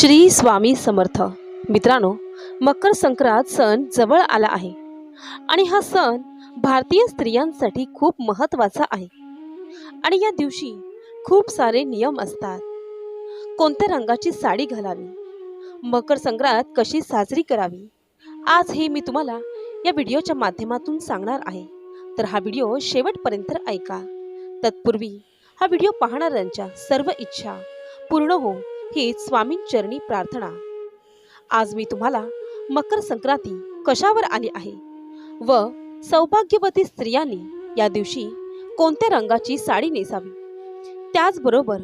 श्री स्वामी समर्थ. मित्रांनो मकर संक्रांत सण जवळ आला आहे. आणि हा सण भारतीय स्त्रियांसाठी खूप महत्त्वाचा आहे. आणि या दिवशी खूप सारे नियम असतात. कोणत्या रंगाची साडी घालावी? मकर संक्रांत कशी साजरी करावी? आज हे मी तुम्हाला या व्हिडिओच्या माध्यमातून सांगणार आहे. तर हा व्हिडिओ शेवटपर्यंत ऐका. तत्पूर्वी हा व्हिडिओ पाहणाऱ्यांच्या सर्व इच्छा पूर्ण हो हीच स्वामींचरणी प्रार्थना. आज मी तुम्हाला मकर संक्रांती कशावर आली आहे व सौभाग्यवती स्त्रियांनी या दिवशी कोणत्या रंगाची साडी नेसावी? त्याचबरोबर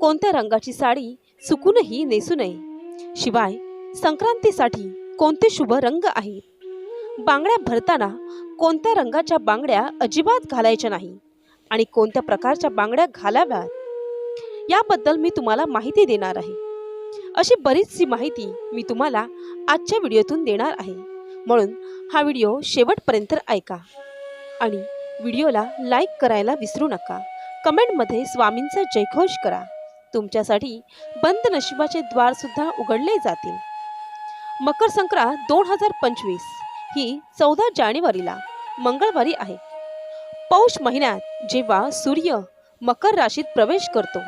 कोणत्या रंगाची साडी चुकूनही नेसू नये? शिवाय संक्रांतीसाठी कोणते शुभ रंग आहेत बांगड्या भरताना कोणत्या रंगाच्या बांगड्या अजिबात घालायच्या नाही आणि कोणत्या प्रकारच्या बांगड्या घालाव्यात? याबद्दल मी तुम्हाला माहिती देणार आहे. अशी बरीचशी माहिती मी तुम्हाला आजच्या व्हिडिओतून देणार आहे. म्हणून हा व्हिडिओ शेवटपर्यंत ऐका आणि व्हिडिओला लाईक करायला विसरू नका. कमेंटमध्ये स्वामींचा जयघोष करा. तुमच्यासाठी बंद नशिबाचे द्वारसुद्धा उघडले जातील. मकर संक्रांत दोन हजार पंचवीस ही चौदा जानेवारीला मंगळवारी आहे. पौष महिन्यात जेव्हा सूर्य मकर राशीत प्रवेश करतो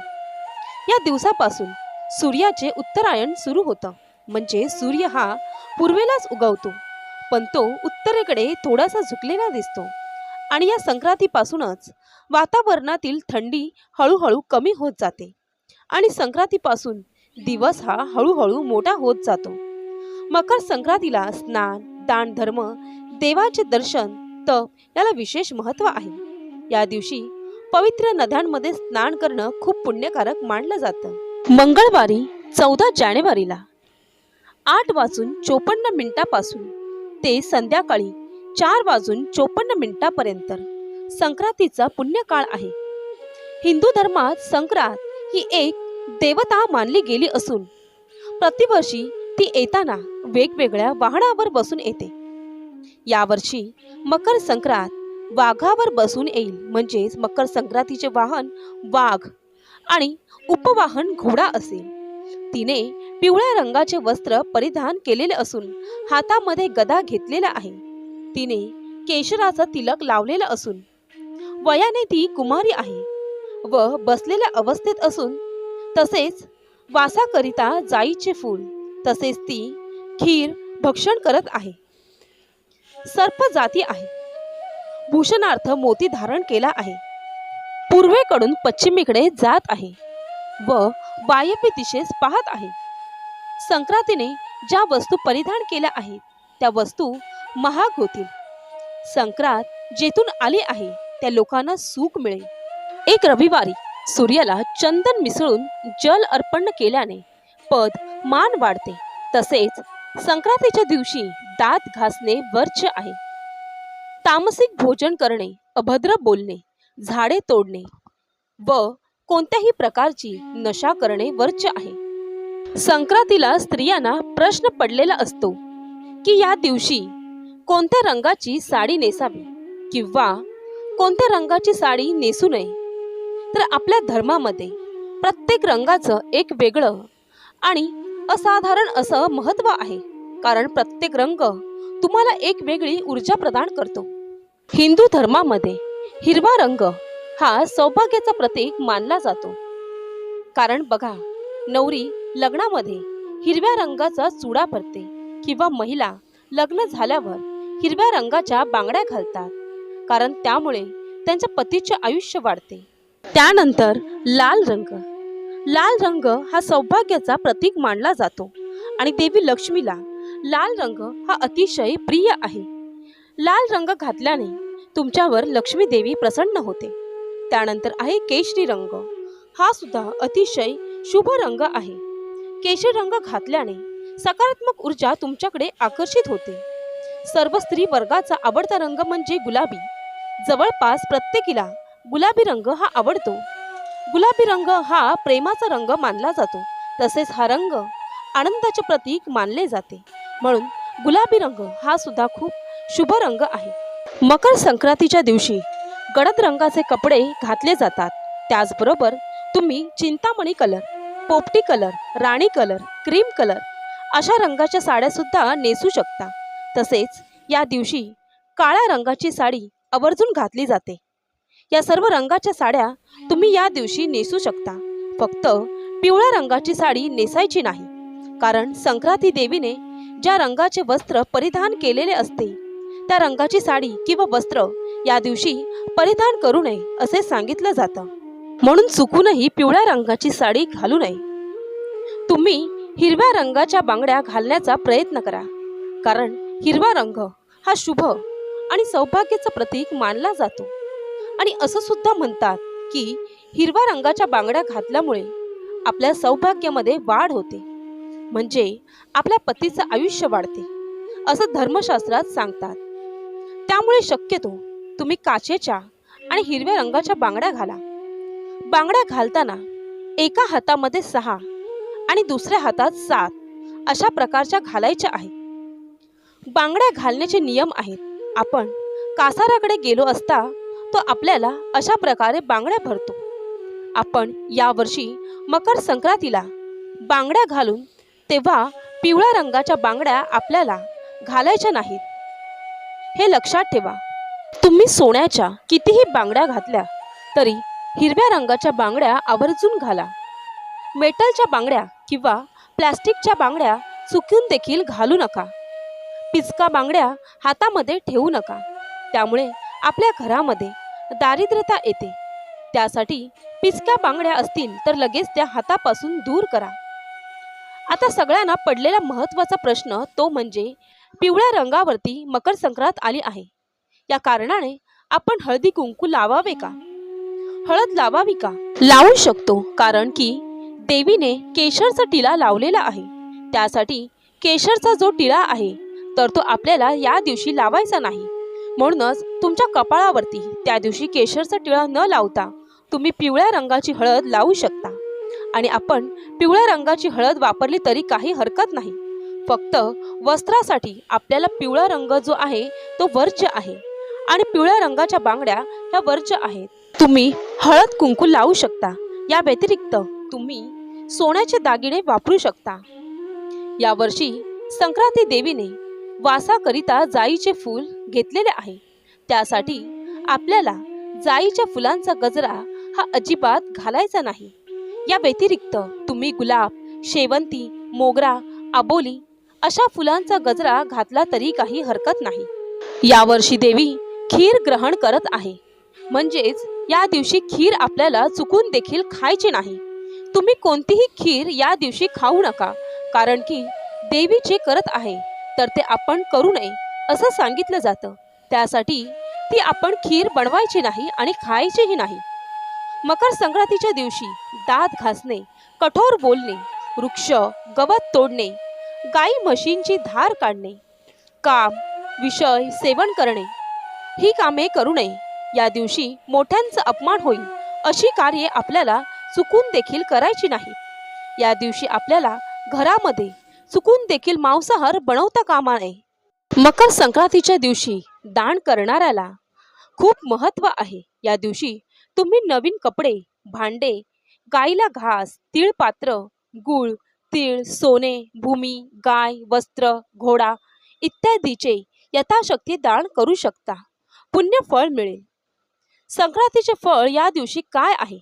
या दिवसापासून सूर्याचे उत्तरायण सुरू होतं. म्हणजे सूर्य हा पूर्वेलाच उगवतो पण तो उत्तरेकडे थोडासा झुकलेला दिसतो. आणि या संक्रांतीपासूनच वातावरणातील थंडी हळूहळू कमी होत जाते. आणि संक्रांतीपासून दिवस हा हळूहळू मोठा होत जातो. मकर संक्रांतीला स्नान दान धर्म देवाचे दर्शन तप याला विशेष महत्त्व आहे. या दिवशी पवित्र नद्यांमध्ये स्नान करणं खूप पुण्यकारक मानलं जातं. मंगळवारी चौदा जानेवारीला आठ वाजून चोपन्न मिनिटापासून ते संध्याकाळी चार वाजून चोपन्न मिनिटापर्यंत संक्रांतीचा पुण्यकाळ आहे. हिंदू धर्मात संक्रांत ही एक देवता मानली गेली असून प्रतिवर्षी ती येताना वेगवेगळ्या वाहनावर बसून येते. यावर्षी मकर संक्रांत वाघावर बसून येईल म्हणजेच मकर संक्रांतीचे वाहन वाघ आणि उपवाहन घोडा असेल. तिने पिवळ्या रंगाचे वस्त्र परिधान केलेले असून हातामध्ये गदा घेतलेला आहे. तिने केशराचा तिलक लावलेला असून वयाने ती कुमारी आहे व बसलेल्या अवस्थेत असून तसेच वासाकरिता जाईचे फूल तसेच ती खीर भक्षण करत आहे. सर्प जाती आहे. भूषणार्थ मोती धारण केला आहे. पूर्वेकडून पश्चिमेकडे जात आहे व वायव्य दिशेस पाहत आहे. संक्रांतीने ज्या वस्तू परिधान केल्या आहेत त्या वस्तू महाग होतील. संक्रांत जेथून आली आहे त्या लोकांना सुख मिळेल. एक रविवारी सूर्याला चंदन मिसळून जल अर्पण केल्याने पद मान वाढते. तसेच संक्रांतीच्या दिवशी दात घासणे वर्ज्य आहे. तामसिक भोजन करणे अभद्र बोलणे झाडे तोडणे व कोणत्याही प्रकारची नशा करणे वर्ज्य आहे. संक्रांतीला स्त्रियांना प्रश्न पडलेला असतो की या दिवशी कोणत्या रंगाची साडी नेसावी किंवा कोणत्या रंगाची साडी नेसू नये? तर आपल्या धर्मामध्ये प्रत्येक रंगाचं एक वेगळं आणि असाधारण असं महत्त्व आहे. कारण प्रत्येक रंग तुम्हाला एक वेगळी ऊर्जा प्रदान करतो. हिंदू धर्मामध्ये हिरवा रंग हा सौभाग्याचा प्रतीक मानला जातो. कारण बघा नवरी लग्नामध्ये हिरव्या रंगाचा चुडा भरते किंवा महिला लग्न झाल्यावर हिरव्या रंगाच्या बांगड्या घालतात. कारण त्यामुळे त्यांच्या पतीचे आयुष्य वाढते. त्यानंतर लाल रंग. लाल रंग हा सौभाग्याचा प्रतीक मानला जातो आणि देवी लक्ष्मीला लाल रंग हा अतिशय प्रिय आहे. लाल रंग घातल्याने तुमच्यावर लक्ष्मी देवी प्रसन्न होते. त्यानंतर आहे केशरी रंग. हा सुद्धा अतिशय शुभ रंग आहे. केशरी रंग घातल्याने सकारात्मक ऊर्जा तुमच्याकडे आकर्षित होते. सर्व स्त्री वर्गाचा आवडता रंग म्हणजे गुलाबी. जवळपास प्रत्येकीला गुलाबी रंग हा आवडतो. गुलाबी रंग हा प्रेमाचा रंग मानला जातो. तसेच हा रंग आनंदाचे प्रतीक मानले जाते. म्हणून गुलाबी रंग हा सुद्धा खूप शुभ रंग आहे. मकर संक्रांतीच्या दिवशी गडद रंगाचे कपडे घातले जातात. त्याचबरोबर तुम्ही चिंतामणी कलर पोपटी कलर राणी कलर क्रीम कलर अशा रंगाच्या साड्यासुद्धा नेसू शकता. तसेच या दिवशी काळ्या रंगाची साडी आवर्जून घातली जाते. या सर्व रंगाच्या साड्या तुम्ही या दिवशी नेसू शकता. फक्त पिवळ्या रंगाची साडी नेसायची नाही. कारण संक्रांती देवीने ज्या रंगाचे वस्त्र परिधान केलेले असते त्या रंगाची साडी किंवा वस्त्र या दिवशी परिधान करू नये असे सांगितलं जातं. म्हणून चुकूनही पिवळ्या रंगाची साडी घालू नये. तुम्ही हिरव्या रंगाच्या बांगड्या घालण्याचा प्रयत्न करा कारण हिरवा रंग हा शुभ आणि सौभाग्याचं प्रतीक मानला जातो. आणि असं सुद्धा म्हणतात की हिरव्या रंगाच्या बांगड्या घातल्यामुळे आपल्या सौभाग्यामध्ये वाढ होते. म्हणजे आपल्या पतीचं आयुष्य वाढते असं धर्मशास्त्रात सांगतात. त्यामुळे शक्यतो तुम्ही काचेच्या आणि हिरव्या रंगाच्या बांगड्या घाला. बांगड्या घालताना एका हातामध्ये सहा आणि दुसऱ्या हातात सात अशा प्रकारच्या घालायच्या आहेत. बांगड्या घालण्याचे नियम आहेत. आपण कासाराकडे गेलो असता तो आपल्याला अशा प्रकारे बांगड्या भरतो. आपण यावर्षी मकर संक्रांतीला बांगड्या घालून तेव्हा पिवळ्या रंगाच्या बांगड्या आपल्याला घालायच्या नाहीत. हे लक्षात ठेवा. तुम्ही सोन्याच्या कितीही बांगड्या घातल्या तरी हिरव्या रंगाच्या बांगड्या आवर्जून घाला. मेटलच्या बांगड्या किंवा प्लॅस्टिकच्या बांगड्या चुकून देखील घालू नका. पिचका बांगड्या हातामध्ये ठेवू नका. त्यामुळे आपल्या घरामध्ये दारिद्र्यता येते. त्यासाठी पिचक्या बांगड्या असतील तर लगेच त्या हातापासून दूर करा. आता सगळ्यांना पडलेला महत्त्वाचा प्रश्न तो म्हणजे पिवळ्या रंगावरती मकर संक्रांत आली आहे. या कारणाने आपण हळदी कुंकू लावावे का? हळद लावावी का? लावू शकतो कारण की देवीने केशरचा टिळा लावलेला आहे. त्यासाठी केशरचा जो टिळा आहे तर तो आपल्याला या दिवशी लावायचा नाही. म्हणूनच तुमच्या कपाळावरती त्या दिवशी केशरचा टिळा न लावता तुम्ही पिवळ्या रंगाची हळद लावू शकता. आणि आपण पिवळ्या रंगाची हळद वापरली तरी काही हरकत नाही. फक्त वस्त्रासाठी आपल्याला पिवळा रंग जो आहे तो वर्ज्य आहे. आणि पिवळ्या रंगाच्या बांगड्या ह्या वर्ज्य आहेत. तुम्ही हळद कुंकू लावू शकता. या व्यतिरिक्त तुम्ही सोन्याचे दागिने वापरू शकता. यावर्षी संक्रांती देवीने वासाकरिता जाईचे फूल घेतलेले आहे. त्यासाठी आपल्याला जाईच्या फुलांचा गजरा हा अजिबात घालायचा नाही. या व्यतिरिक्त तुम्ही गुलाब शेवंती मोगरा आबोली अशा फुलांचा गजरा घातला तरी काही हरकत नाही. यावर्षी देवी खीर ग्रहण करत आहे. म्हणजेच या दिवशी खीर आपल्याला चुकून देखील खायची नाही. तुम्ही कोणतीही खीर या दिवशी खाऊ नका कारण की देवी जे करत आहे तर ते आपण करू नये असं सांगितलं जातं. त्यासाठी ती आपण खीर बनवायची नाही आणि खायचीही नाही. मकर संक्रांतीच्या दिवशी दात घासणे कठोर बोलणे वृक्ष गवत तोडणे गाई म्हशींची धार काढणे काम विषय सेवन करणे ही कामे करू नये. या दिवशी मोठ्यांचा अपमान होईल अशी कार्ये आपल्याला चुकून देखील करायची नाही या दिवशी आपल्याला घरामध्ये चुकून देखील मांसाहार बनवता कामा नये. मकर संक्रांतीच्या दिवशी दान करणाऱ्याला खूप महत्त्व आहे. या दिवशी तुम्ही नवीन कपडे भांडे गाईला घास तिळपात्र गुळ तीळ सोने भूमी गाय वस्त्र घोडा इत्यादीचे यथाशक्ती दान करू शकता. पुण्य फळ मिळेल. संक्रांतीचे फळ या दिवशी काय आहे?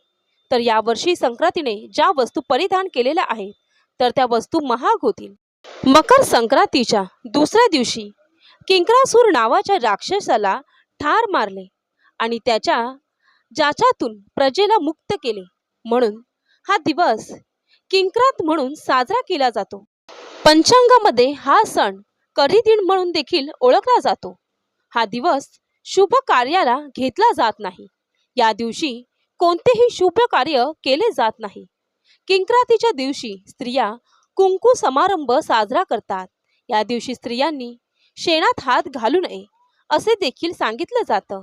तर यावर्षी संक्रांतीने ज्या वस्तू परिधान केलेल्या आहेत तर त्या वस्तू महाग होतील. मकर संक्रांतीच्या दुसऱ्या दिवशी किंकरासूर नावाच्या राक्षसाला ठार मारले आणि त्याच्या ज्याच्यातून प्रजेला मुक्त केले. म्हणून हा दिवस किंक्रांत म्हणून साजरा केला जातो. पंचांगामध्ये हा सण करिदिन म्हणून देखील ओळखला जातो. हा दिवस शुभ कार्याला घेतला जात नाही. या दिवशी कोणतेही शुभ कार्य केले जात नाही. किंक्रांतीच्या दिवशी स्त्रिया कुंकू समारंभ साजरा करतात. या दिवशी स्त्रियांनी शेणात हात घालू नये असे देखील सांगितलं जातं.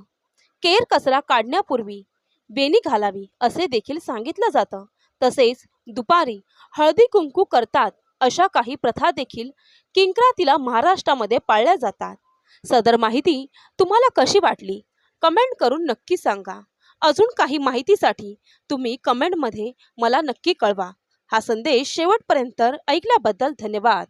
केर कचरा काढण्यापूर्वी बेनी घालावी असे देखील सांगितलं जातं. तसेच दुपारी हळदी कुंकू करतात अशा काही प्रथा देखील किंक्रातीला महाराष्ट्रामध्ये पाळल्या जातात. सदर माहिती तुम्हाला कशी वाटली? कमेंट करून नक्की सांगा. अजून काही माहितीसाठी तुम्ही कमेंटमध्ये मला नक्की कळवा. हा संदेश शेवटपर्यंत ऐकल्याबद्दल धन्यवाद.